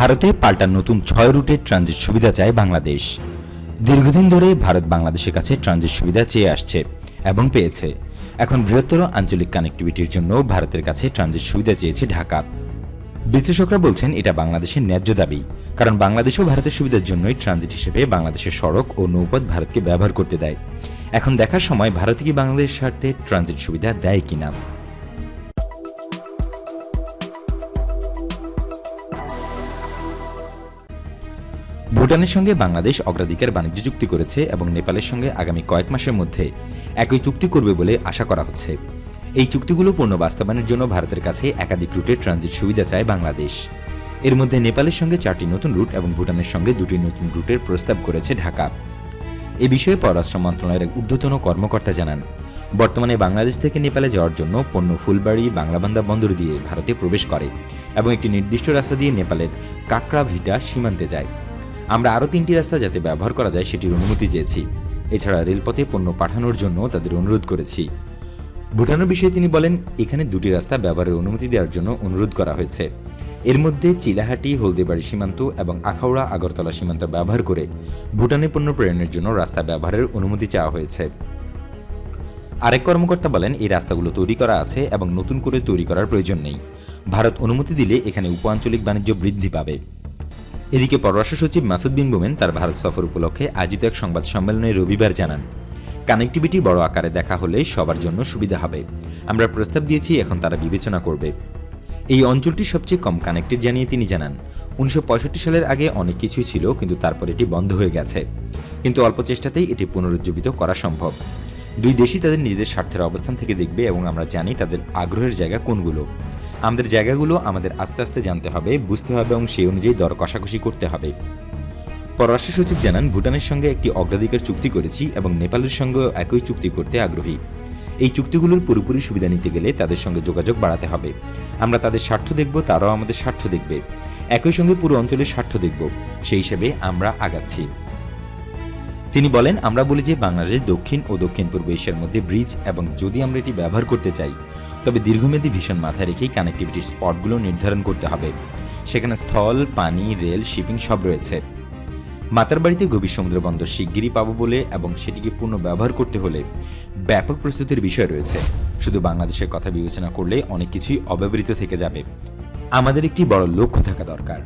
ভারতে পাল্টা নতুন ছয় রুটের ট্রানজিট সুবিধা চায় বাংলাদেশ। দীর্ঘদিন ধরে ভারত বাংলাদেশের কাছে ট্রানজিট সুবিধা চেয়ে আসছে এবং পেয়েছে। এখন বৃহত্তর আঞ্চলিক কানেক্টিভিটির জন্য ভারতের কাছে ট্রানজিট সুবিধা চেয়েছে ঢাকা। বিশ্লেষকরা বলছেন, এটা বাংলাদেশের ন্যায্য দাবি, কারণ বাংলাদেশও ভারতের সুবিধার জন্যই ট্রানজিট হিসেবে বাংলাদেশের সড়ক ও নৌপথ ভারতকে ব্যবহার করতে দেয়। এখন দেখার সময়, ভারত কি বাংলাদেশের স্বার্থে ট্রানজিট সুবিধা দেয় কিনা? ভুটানের সঙ্গে বাংলাদেশ অগ্রাধিকার বাণিজ্য চুক্তি করেছে এবং নেপালের সঙ্গে আগামী কয়েক মাসের মধ্যে একই চুক্তি করবে বলে আশা করা হচ্ছে। এই চুক্তিগুলো পূর্ণ বাস্তবায়নের জন্য ভারতের কাছে একাধিক রুটের ট্রানজিট সুবিধা চায় বাংলাদেশ। এর মধ্যে নেপালের সঙ্গে চারটি নতুন রুট এবং ভুটানের সঙ্গে দুটি নতুন রুটের প্রস্তাব করেছে ঢাকা। এ বিষয়ে পররাষ্ট্র মন্ত্রণালয়ের এক ঊর্ধ্বতন কর্মকর্তা জানান, বর্তমানে বাংলাদেশ থেকে নেপালে যাওয়ার জন্য পণ্য ফুলবাড়ি, বাংলাবান্ধা বন্দর দিয়ে ভারতে প্রবেশ করে এবং একটি নির্দিষ্ট রাস্তা দিয়ে নেপালের কাকড়া ভিটা সীমান্তে যায়। আমরা আরও তিনটি রাস্তা যাতে ব্যবহার করা যায় সেটির অনুমতি চেয়েছি। এছাড়া রেলপথে পণ্য পাঠানোর জন্য তাদের অনুরোধ করেছি। ভুটানের বিষয়ে তিনি বলেন, এখানে দুটি রাস্তা ব্যবহারের অনুমতি দেওয়ার জন্য অনুরোধ করা হয়েছে। এর মধ্যে চিলাহাটি, হলদেবাড়ি সীমান্ত এবং আখাউড়া, আগরতলা সীমান্ত ব্যবহার করে ভুটানে পণ্য প্রেরণের জন্য রাস্তা ব্যবহারের অনুমতি চাওয়া হয়েছে। আরেক কর্মকর্তা বলেন, এই রাস্তাগুলো তৈরি করা আছে এবং নতুন করে তৈরি করার প্রয়োজন নেই। ভারত অনুমতি দিলে এখানে উপ আঞ্চলিক বাণিজ্য বৃদ্ধি পাবে। এদিকে পররাষ্ট্র সচিব মাসুদ বিন মোমেন তার ভারত সফর উপলক্ষে আয়োজিত এক সংবাদ সম্মেলনে রবিবার জানান, কানেক্টিভিটি বড় আকারে দেখা হলে সবার জন্য সুবিধা হবে। আমরা প্রস্তাব দিয়েছি, এখন তারা বিবেচনা করবে। এই অঞ্চলটি সবচেয়ে কম কানেক্টেড জানিয়ে তিনি জানান, উনিশশো পঁয়ষট্টি সালের আগে অনেক কিছুই ছিল, কিন্তু তারপর এটি বন্ধ হয়ে গেছে। কিন্তু অল্প চেষ্টাতেই এটি পুনরুজ্জীবিত করা সম্ভব। দুই দেশই তাদের নিজেদের স্বার্থের অবস্থান থেকে দেখবে এবং আমরা জানি তাদের আগ্রহের জায়গা কোনগুলো। আমাদের জায়গাগুলো আমাদের আস্তে আস্তে জানতে হবে, বুঝতে হবে এবং সেই অনুযায়ী দর কষাকষি করতে হবে। পররাষ্ট্র সচিব জানান, ভুটানের সঙ্গে একটি অগ্রাধিকার চুক্তি করেছি এবং নেপালের সঙ্গেও একই চুক্তি করতে আগ্রহী। এই চুক্তিগুলোর পুরোপুরি সুবিধা নিতে গেলে তাদের সঙ্গে যোগাযোগ বাড়াতে হবে। আমরা তাদের স্বার্থ দেখব, তারাও আমাদের স্বার্থ দেখবে। একই সঙ্গে পুরো অঞ্চলের স্বার্থ দেখব। সেই হিসেবে আমরা আগাচ্ছি। তিনি বলেন, আমরা বলি যে বাংলাদেশ দক্ষিণ ও দক্ষিণ পূর্ব এশিয়ার মধ্যে ব্রিজ এবং যদি আমরা এটি ব্যবহার করতে চাই, তবে দীর্ঘমেয়াদী ভীষণ মাথায় রেখেই কানেক্টিভিটির স্পটগুলো নির্ধারণ করতে হবে। সেখানে স্থল, পানি রেল শিপিং সব রয়েছে। মাতার বাড়িতে গভীর সমুদ্র বন্দর শিগগিরই পাবো বলে এবং সেটিকে পূর্ণ ব্যবহার করতে হলে ব্যাপক প্রস্তুতির বিষয় রয়েছে। শুধু বাংলাদেশের কথা বিবেচনা করলে অনেক কিছুই অব্যবহৃত থেকে যাবে। আমাদের একটি বড় লক্ষ্য থাকা দরকার।